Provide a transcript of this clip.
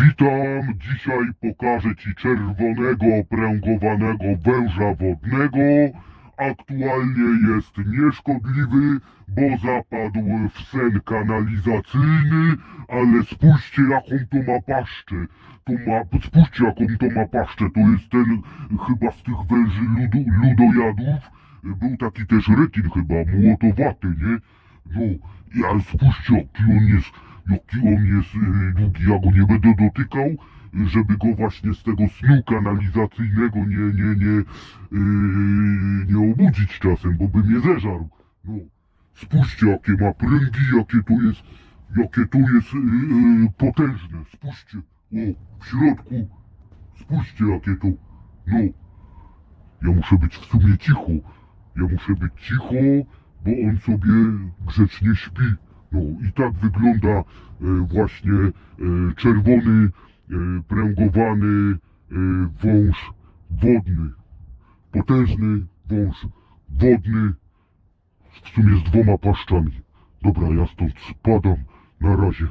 Witam, dzisiaj pokażę Ci czerwonego pręgowanego węża wodnego. Aktualnie jest nieszkodliwy, bo zapadł w sen kanalizacyjny, ale spójrzcie jaką to ma paszczę. To ma, spójrzcie jaką to ma paszczę, to jest ten chyba z tych węży ludu, ludojadów. Był taki też rekin chyba, młotowaty, nie? No, ale spójrzcie jaki on jest, jaki on jest y, długi, ja go nie będę dotykał, żeby go właśnie z tego snu kanalizacyjnego nie, nie, nie, y, nie obudzić czasem, bo by mnie zeżarł. No, spójrzcie jakie ma pręgi, jakie to jest, jakie to jest y, y, potężne, spójrzcie, o, w środku, spójrzcie jakie to, no, ja muszę być w sumie cicho, ja muszę być cicho, bo on sobie grzecznie śpi. No i tak wygląda e, właśnie e, czerwony, e, pręgowany wąż wodny. Potężny wąż wodny, w sumie z dwoma paszczami. Dobra, ja stąd spadam. Na razie.